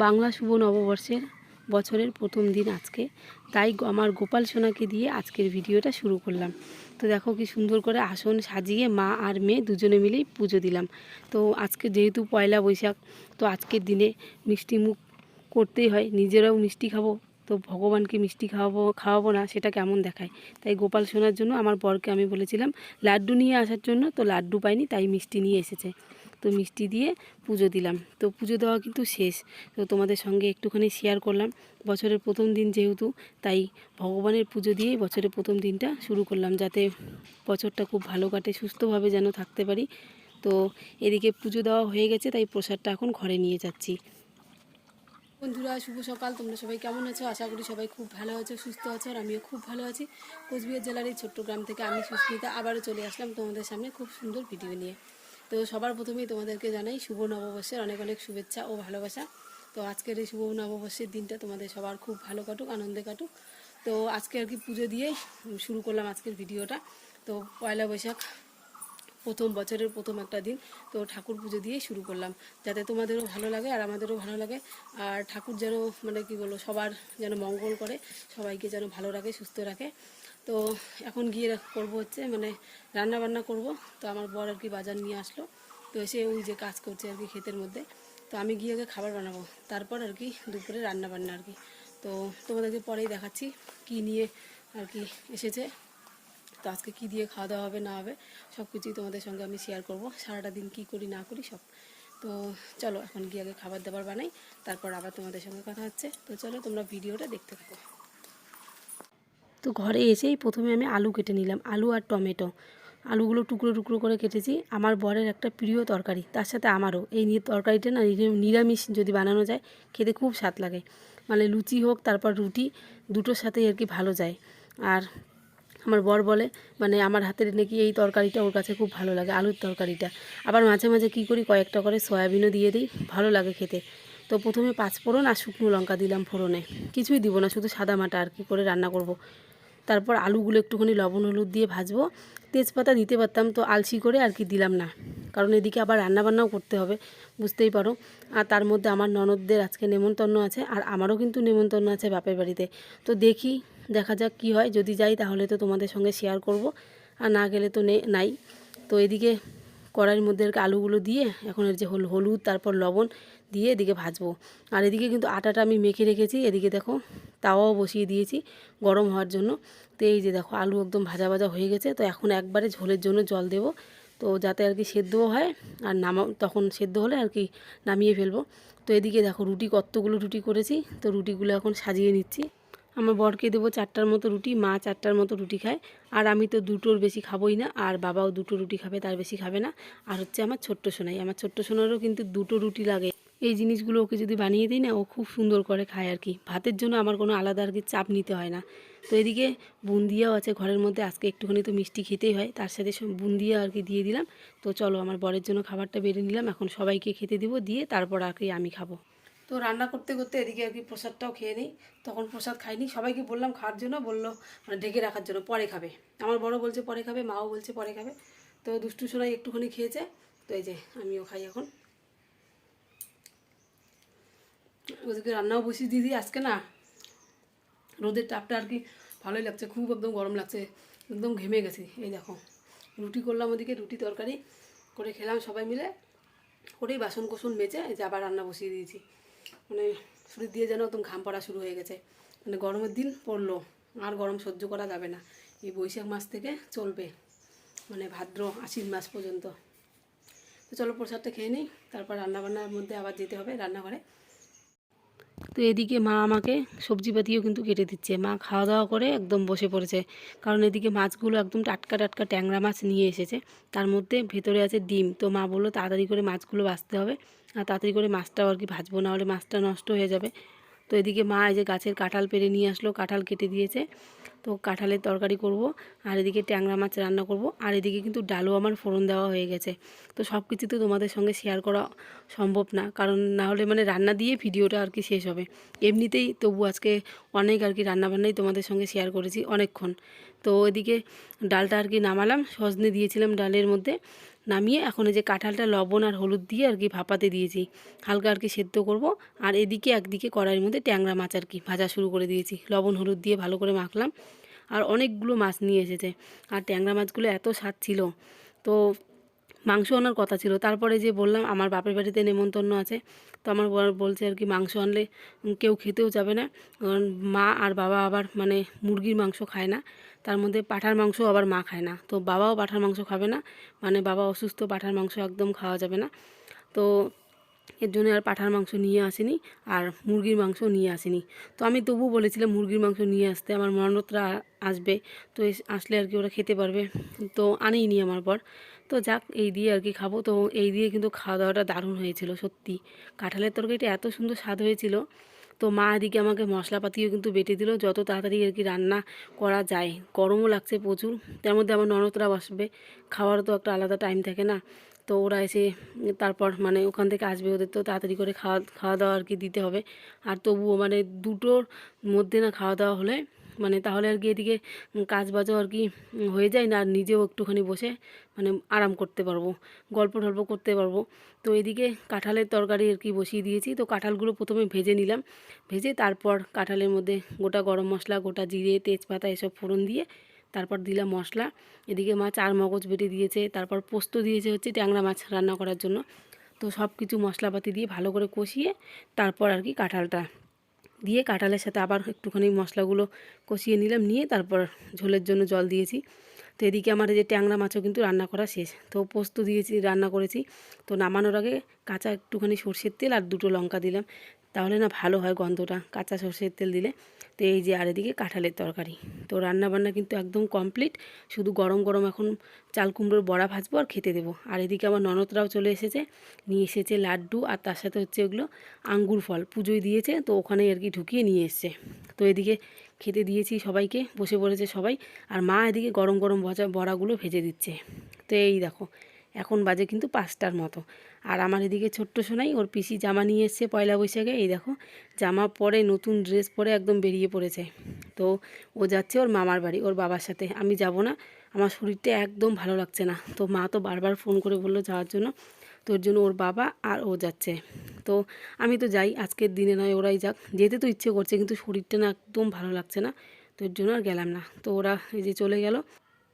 বাংলা শুভ নববর্ষের বছরের প্রথম দিন আজকে। তাই আমার গোপাল সোনাকে দিয়ে আজকের ভিডিওটা শুরু করলাম। তো দেখো কি সুন্দর করে আসন সাজিয়ে মা আর মেয়ে দুজনে মিলেই পুজো দিলাম। তো আজকে যেহেতু পয়লা বৈশাখ, তো আজকের দিনে মিষ্টি মুখ করতেই হয়। নিজেরাও মিষ্টি খাব, তো ভগবানকে মিষ্টি খাওয়াবো খাওয়াবো না, সেটা কেমন দেখায়? তাই গোপাল সোনার জন্য আমার বরকে আমি বলেছিলাম, লাড্ডু নিয়ে আসার জন্য তো লাড্ডু পাইনি, তাই মিষ্টি নিয়ে এসেছে। তো মিষ্টি দিয়ে পুজো দিলাম। তো পুজো দেওয়া কিন্তু শেষ। তো তোমাদের সঙ্গে একটুখানি শেয়ার করলাম। বছরের প্রথম দিন যেহেতু, তাই ভগবানের পুজো দিয়েই বছরের প্রথম দিনটা শুরু করলাম, যাতে বছরটা খুব ভালো কাটে, সুস্থভাবে যেন থাকতে পারি। তো এদিকে পুজো দেওয়া হয়ে গেছে, তাই প্রসাদটা এখন ঘরে নিয়ে যাচ্ছি। বন্ধুরা, শুভ সকাল। তোমরা সবাই কেমন আছো? আশা করি সবাই খুব ভালো আছো, সুস্থ আছো, আর আমিও খুব ভালো আছি। কোচবিহার জেলার এই ছোট্ট গ্রাম থেকে আমি সুস্মিতা আবারও চলে আসলাম তোমাদের সামনে খুব সুন্দর ভিডিও নিয়ে। তো সবার প্রথমেই তোমাদেরকে জানাই শুভ নববর্ষের অনেক অনেক শুভেচ্ছা ও ভালোবাসা। তো আজকের এই শুভ নববর্ষের দিনটা তোমাদের সবার খুব ভালো কাটুক, আনন্দে কাটুক। তো আজকে আর কি পুজো দিয়ে শুরু করলাম আজকের ভিডিওটা। তো পয়লা বৈশাখ প্রথম বছরের প্রথম একটা দিন, তো ঠাকুর পুজো দিয়ে শুরু করলাম। যাতে তোমাদেরও ভালো লাগে আর আমাদেরও ভালো লাগে। আর ঠাকুর যেন মানে কি বলব, সবার যেন মঙ্গল করে, সবাইকে যেন ভালো রাখে, সুস্থ রাখে। তো এখন গিয়ে করব হচ্ছে মানে রান্না বান্না করব। তো আমার বর আর কি বাজার নিয়ে আসলো। তো এসে ওই যে কাজ করছে আর কি ক্ষেতের মধ্যে। তো আমি গিয়ে আগে খাবার বানাবো। তারপর আর কি দুপুরে রান্না বান্না আর কি। তো তোমাদেরকে পরেই দেখাচ্ছি কি নিয়ে আর কি এসেছে। তো আজকে কি দিয়ে খাওয়া দাওয়া হবে, না হবে সব কিছুই তোমাদের সঙ্গে আমি শেয়ার করব। সারাটা দিন কি করি, না করি, সব। তো চলো এখন গিয়ে আগে খাবার দাবার বানাই। তারপর আবার তোমাদের সঙ্গে কথা হচ্ছে। তো চলো তোমরা ভিডিওটা দেখতে থাকো। তো ঘরে এসেই প্রথমে আমি আলু কেটে নিলাম, আলু আর টমেটো। আলুগুলো টুকরো টুকরো করে কেটেছি। আমার বরের একটা প্রিয় তরকারি, তার সাথে আমারও। এই তরকারিটা না নিরা- নিরামিষ যদি বানানো যায়, খেতে খুব স্বাদ লাগে। মানে লুচি হোক, তারপর রুটি, দুটোর সাথেই আর কি ভালো যায়। আর আমার বর বলে মানে আমার হাতের নাকি এই তরকারিটা ওর কাছে খুব ভালো লাগে, আলুর তরকারিটা। আবার মাঝে মাঝে কী করি, কয়েকটা করে সয়াবিনও দিয়ে দিই, ভালো লাগে খেতে। তো প্রথমে পাঁচ ফোড়ন আর শুকনো লঙ্কা দিলাম ফোড়নে। কিছুই দিব না, শুধু সাদা মাটা আর কি করে রান্না করব। তারপর আলুগুলো একটুখানি লবণ, হলুদ দিয়ে ভাজবো। তেজপাতা দিতে পারতাম তো আলসি করে আর কি দিলাম না। কারণ এদিকে আবার রান্নাবান্নাও করতে হবে, বুঝতেই পারো। আর তার মধ্যে আমার ননদদের আজকে নেমন্তন্ন আছে, আর আমারও কিন্তু নেমন্তন্ন আছে বাপের বাড়িতে। তো দেখি, দেখা যাক কি হয়। যদি যাই তাহলে তো তোমাদের সঙ্গে শেয়ার করব, আর না গেলে তো নাই। তো এদিকে কড়াইয়ের মধ্যে আলুগুলো দিয়ে এখন এর যে হল হলুদ, তারপর লবণ দিয়ে এদিকে ভাজবো। আর এদিকে কিন্তু আটাটা আমি মেখে রেখেছি। এদিকে দেখো তাওয়াও বসিয়ে দিয়েছি গরম হওয়ার জন্য। তো এই যে দেখো আলু একদম ভাজা ভাজা হয়ে গেছে। তো এখন একবারে ঝোলের জন্য জল দেবো। তো যাতে আর কি সেদ্ধও হয় আর নামা তখন সেদ্ধ হলে আর কি নামিয়ে ফেলব। তো এদিকে দেখো রুটি কতগুলো রুটি করেছি। তো রুটিগুলো এখন সাজিয়ে নিচ্ছি। আমার বরকে দেবো চারটার মতো রুটি, মা চারটার মতো রুটি খায়। আর আমি তো দুটোর বেশি খাবোই না, আর বাবাও দুটো রুটি খাবে, তার বেশি খাবে না। আর হচ্ছে আমার ছোট্ট সোনাই। আমার ছোট্ট সোনারও কিন্তু দুটো রুটি লাগে। এই জিনিসগুলো ওকে যদি বানিয়ে দিই না, ও খুব সুন্দর করে খায় আর কি। ভাতের জন্য আমার কোনো আলাদা আর কি চাপ নিতে হয় না। তো এদিকে বুন্দিয়াও আছে ঘরের মধ্যে, আজকে একটুখানি তো মিষ্টি খেতেই হয়, তার সাথে বুন্দিয়া আর কি দিয়ে দিলাম। তো চলো আমার বরের জন্য খাবারটা বেড়ে নিলাম, এখন সবাইকে খেতে দিব, দিয়ে তারপর আর কি আমি খাব। তো রান্না করতে করতে এদিকে আর কি প্রসাদটাও খেয়ে নিই, তখন প্রসাদ খাইনি। সবাইকে বললাম খাওয়ার জন্য, বলল মানে ঢেকে রাখার জন্য, পরে খাবে। আমার বড় বলছে পরে খাবে, মাও বলছে পরে খাবে। তো দুষ্টু সোনাই একটুখানি খেয়েছে, তো এই যে আমিও খাই এখন। ওদেরকে রান্নাও বসিয়ে দিয়ে দিই আজকে না? রোদের তাপটা আর কি ভালোই লাগছে, খুব একদম গরম লাগছে, একদম ঘেমে গেছি। এই দেখো, রুটি করলাম ওদিকে, রুটি তরকারি করে খেলাম সবাই মিলে, করেই বাসন কোসন মেজে এই যে আবার রান্না বসিয়ে দিয়েছি। মানে শরীর দিয়ে যেন একদম ঘাম পড়া শুরু হয়ে গেছে। মানে গরমের দিন পড়ল, আর গরম সহ্য করা যাবে না। এই বৈশাখ মাস থেকে চলবে মানে ভাদ্র আশ্বিন মাস পর্যন্ত। তো চলো প্রসাদটা খেয়ে নিই, তারপর রান্নাবান্নার মধ্যে আবার যেতে হবে রান্নাঘরে। তো এদিকে মা আমাকে সবজিপাতিও কিন্তু কেটে দিচ্ছে। মা খাওয়া দাওয়া করে একদম বসে পড়েছে। কারণ এদিকে মাছগুলো একদম টাটকা টাটকা ট্যাংরা মাছ নিয়ে এসেছে। তার মধ্যে ভেতরে আছে ডিম। তো মা বলল, তাড়াতাড়ি করে মাছগুলো বাছতে হবে। আর তাড়াতাড়ি করে মাছটাও আর কি ভাজবো, না হলে মাছটা নষ্ট হয়ে যাবে। তো এদিকে মা এই যে গাছের কাঁঠাল পেরে নিয়ে আসলো। কাঁঠাল কেটে দিয়েছে। তো কাঁঠালের তরকারি করব, আর এদিকে ট্যাংরা মাছ রান্না করব, আর এদিকে কিন্তু ডালও আমার ফোড়ন দেওয়া হয়ে গেছে। তো সব কিছু তো তোমাদের সঙ্গে শেয়ার করা সম্ভব না, কারণ না হলে মানে রান্না দিয়ে ভিডিওটা আর কি শেষ হবে। এমনিতেই তবু আজকে অনেক আর কি রান্নাবান্নাই তোমাদের সঙ্গে শেয়ার করেছি অনেকক্ষণ। তো এদিকে ডালটা আর কি নামালাম, সজনে দিয়েছিলাম ডালের মধ্যে নামিয়ে এখন এই যে কাঁঠালটা, লবণ আর হলুদ দিয়ে আর কি ভাপাতে দিয়েছি। হালকা আর কি সেদ্ধ করব। আর এদিকে একদিকে কড়াইয়ের মধ্যে ট্যাংরা মাছ আর কি ভাজা শুরু করে দিয়েছি। লবণ, হলুদ দিয়ে ভালো করে মাখলাম। আর অনেকগুলো মাছ নিয়ে এসেছে। আর ট্যাংরা মাছগুলো এত স্বাদ ছিল। তো মাংস আনার কথা ছিল। তারপরে যে বললাম, আমার বাপের বাড়িতে নেমন্তন্ন আছে। তো আমার বলছে আর কি, মাংস আনলে কেউ খেতেও যাবে না। কারণ মা আর বাবা আবার মানে মুরগির মাংস খায় না। তার মধ্যে পাঠার মাংস আবার মা খায় না। তো বাবাও পাঠার মাংস খাবে না। মানে বাবা অসুস্থ, পাঠার মাংস একদম খাওয়া যাবে না। তো এর জন্য আর পাঁঠার মাংস নিয়ে আসেনি আর মুরগির মাংস নিয়ে আসেনি। তো আমি তবু বলেছিলাম মুরগির মাংস নিয়ে আসতে আমার মনতরা আসবে, তো আসলে আর কি ওরা খেতে পারবে। তো আনেইনি আমার পর তো যাক, এই দিয়ে আর কি খাব। তো এই দিয়ে কিন্তু খাওয়া দাওয়াটা দারুণ হয়েছিল, সত্যি। কাঁঠালের তরকারিটা এত সুন্দর স্বাদ হয়েছিল। তো মা এদিকে আমাকে মশলাপাতিও কিন্তু বেটে দিল। যত তাড়াতাড়ি আর কি রান্না করা যায়, গরমও লাগছে প্রচুর। তার মধ্যে আমার ননদরা বসবে, খাওয়ারও তো একটা আলাদা টাইম থাকে না। তো ওরা এসে তারপর মানে ওখান থেকে আসবে ওদের তো তাড়াতাড়ি করে খাওয়া খাওয়া দাওয়া আর কি দিতে হবে। আর তবুও মানে দুটোর মধ্যে না খাওয়া দাওয়া হলে মানে তাহলে আর কি এদিকে কাজ বাজও আর কি হয়ে যায় না, আর নিজেও একটুখানি বসে মানে আরাম করতে পারব, গল্প টল্প করতে পারব। তো এদিকে কাঁঠালের তরকারি আর কি বসিয়ে দিয়েছি। তো কাঁঠালগুলো প্রথমে ভেজে নিলাম। ভেজে তারপর কাঁঠালের মধ্যে গোটা গরম মশলা, গোটা জিরে, তেজপাতা এসব ফোড়ন দিয়ে তারপর দিলাম মশলা। এদিকে মাছ আর মগজ বেটে দিয়েছে, তারপর পোস্ত দিয়েছে হচ্ছে ট্যাংরা মাছ রান্না করার জন্য। তো সব কিছু মশলাপাতি দিয়ে ভালো করে কষিয়ে তারপর আর কি কাঁঠালটা দিয়ে কাঁঠালের সাথে আবার একটুখানি মশলাগুলো কষিয়ে নিলাম, নিয়ে তারপর ঝোলের জন্য জল দিয়েছি। তো এদিকে আমার এই যে ট্যাংরা মাছও কিন্তু রান্না করা শেষ। তো পোস্ত দিয়েছি, রান্না করেছি। তো নামানোর আগে কাঁচা একটুখানি সর্ষের তেল আর দুটো লঙ্কা দিলাম। তাহলে না ভালো হয় গন্ধটা, কাঁচা সর্ষের তেল দিলে। তো এই যে আর এদিকে কাঁঠালের তরকারি। তো রান্না বান্না কিন্তু একদম কমপ্লিট শুধু গরম গরম এখন চাল কুমড়োর বড়া ভাজবো আর খেতে দেবো। আর এদিকে আমার ননদরাও চলে এসেছে, নিয়ে এসেছে লাড্ডু আর তার সাথে হচ্ছে ওগুলো আঙ্গুর ফল। পুজোয় দিয়েছে, তো ওখানে আর কি ঢুকিয়ে নিয়ে এসছে। তো এদিকে খেতে দিয়েছি সবাইকে, বসে পড়েছে সবাই। আর মা এদিকে গরম গরম ভজা বড়াগুলো ভেজে দিচ্ছে। তো এই দেখো এখন বাজে কিন্তু পাঁচটার মতো। আর আমার এদিকে ছোট্ট সোনাই, ওর পিসি জামা নিয়ে এসছে পয়লা বৈশাখে। এই দেখো, জামা পরে, নতুন ড্রেস পরে একদম বেরিয়ে পড়েছে। তো ও যাচ্ছে ওর মামার বাড়ি, ওর বাবার সাথে। আমি যাব না, আমার শরীরটা একদম ভালো লাগছে না। তো মা তো বারবার ফোন করে বলল যাওয়ার জন্য। তো ওর জন্য ওর বাবা আর ও যাচ্ছে। তো আমি তো যাই, আজকের দিনে নয়, ওরাই যাক। যেতে তো ইচ্ছে করছে, কিন্তু শরীরটা না একদম ভালো লাগছে না। তোর জন্য আর গেলাম না। তো ওরা এই যে চলে গেল।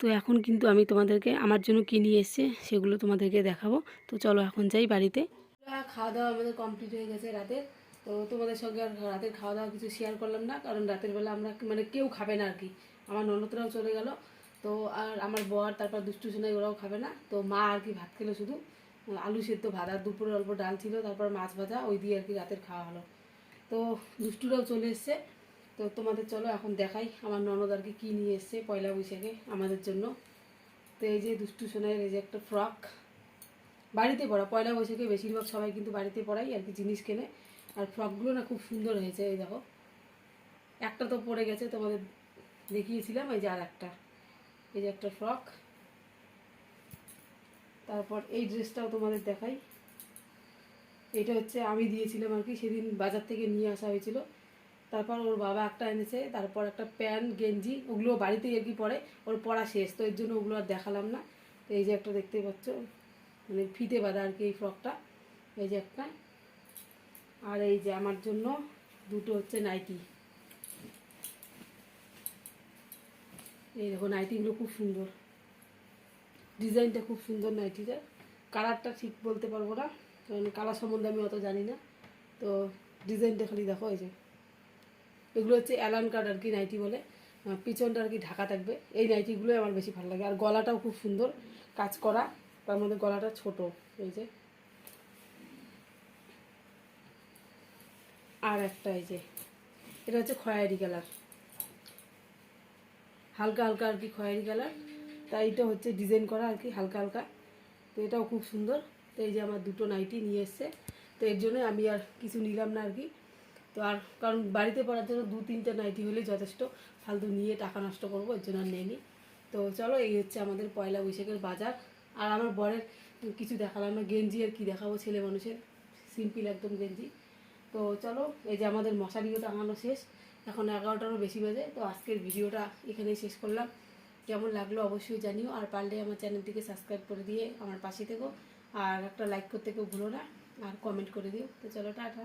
তো এখন কিন্তু আমি তোমাদেরকে আমার জন্য কী নিয়ে এসছে সেগুলো তোমাদেরকে দেখাবো। তো চলো এখন যাই বাড়িতে। খাওয়া দাওয়া আমাদের কমপ্লিট হয়ে গেছে রাতে তো তোমাদের সঙ্গে আর রাতের খাওয়া দাওয়া কিছু শেয়ার করলাম না, কারণ রাতের বেলা আমরা মানে কেউ খাবে না আর কি আমার ননদরাও চলে গেল। তো আর আমার বর, তারপর দুষ্টু সোনাই ওরাও খাবে না। তো মা আর কি ভাত খেলো শুধু। আলু সেদ্ধ ভাত আর দুপুরে অল্প ডাল ছিল, তারপর মাছ ভাজা, ওই দিয়ে আর কি রাতের খাওয়া হলো। তো দুষ্টুরাও চলে এসছে। তো তোমাদের চলো এখন দেখাই আমার ননদ আর কি নিয়ে এসছে পয়লা বৈশাখে আমাদের জন্য। তো এই যে দুষ্টু সোনাইয়ের এই যে একটা ফ্রক বাড়িতে পড়া পয়লা বৈশাখে বেশিরভাগ সবাই কিন্তু বাড়িতে পড়াই আর কি জিনিস কেনে। আর ফ্রকগুলো না খুব সুন্দর হয়েছে, এই দেখো। একটা তো পড়ে গেছে, তোমাদের দেখিয়েছিলাম, এই যে আর একটা। এই যে একটা ফ্রক তারপর এই ড্রেসটাও তোমাদের দেখাই। এটা হচ্ছে আমি দিয়েছিলাম আর কি, সেদিন বাজার থেকে নিয়ে আসা হয়েছিল। তারপর ওর বাবা একটা এনেছে, তারপর একটা প্যান্ট, গেঞ্জি, ওগুলো বাড়িতেই আর কি পরে। ওর পড়া শেষ, তো এর জন্য ওগুলো আর দেখালাম না। তো এই যে একটা দেখতেই পাচ্ছ মানে ফিতে বাঁধা আর কি এই ফ্রকটা। এই যে একটা। আর এই যে আমার জন্য দুটো হচ্ছে নাইটি। এই দেখো, নাইটিগুলো খুব সুন্দর। ডিজাইনটা খুব সুন্দর নাইটিটা। কালারটা ঠিক বলতে পারব না, কারণ কালার সম্বন্ধে আমি অত জানি না। তো ডিজাইনটা খালি দেখো, এই যে। এগুলো হচ্ছে অ্যালান কার্ড আর কি নাইটি বলে। পিছনটা আর কি ঢাকা থাকবে। এই নাইটিগুলোই আমার বেশি ভালো লাগে। আর গলাটাও খুব সুন্দর কাজ করা। তার মধ্যে গলাটা ছোট। এই যে। আর একটা এই যে। এটা হচ্ছে খয়েরি কালার। হালকা হালকা আর কি খয়েরি কালার। তাই এটা হচ্ছে ডিজাইন করা আর কি হালকা হালকা। তো এটাও খুব সুন্দর। তো এই যে আমার দুটো নাইটি নিয়ে এসছে। তো এর জন্য আমি আর কিছু নিলাম না আর কি। তো আর কারণ বাড়িতে পড়ার জন্য দু তিনটে নাইটি হলেই যথেষ্ট। ফালতু নিয়ে টাকা নষ্ট করব, এর জন্য আর নেইনি। তো চলো, এই হচ্ছে আমাদের পয়লা বৈশাখের বাজার। আর আমার বরের কিছু দেখালাম না, গেঞ্জি আর কি দেখাবো ছেলে মানুষের। সিম্পল একদম গেঞ্জি। তো চলো, এই যে আমাদের মশারিও টাঙানো শেষ। এখন এগারোটারও বেশি বাজে, তো আজকের ভিডিওটা এখানেই শেষ করলাম। কেমন লাগল অবশ্যই জানিও, আর পারলে আমার চ্যানেলটিকে সাবস্ক্রাইব করে দিয়ে আমার পাশে থেকো। আর একটা লাইক করতে কেউ ভুলো না, আর কমেন্ট করে দিও। তো চলো, টাটা।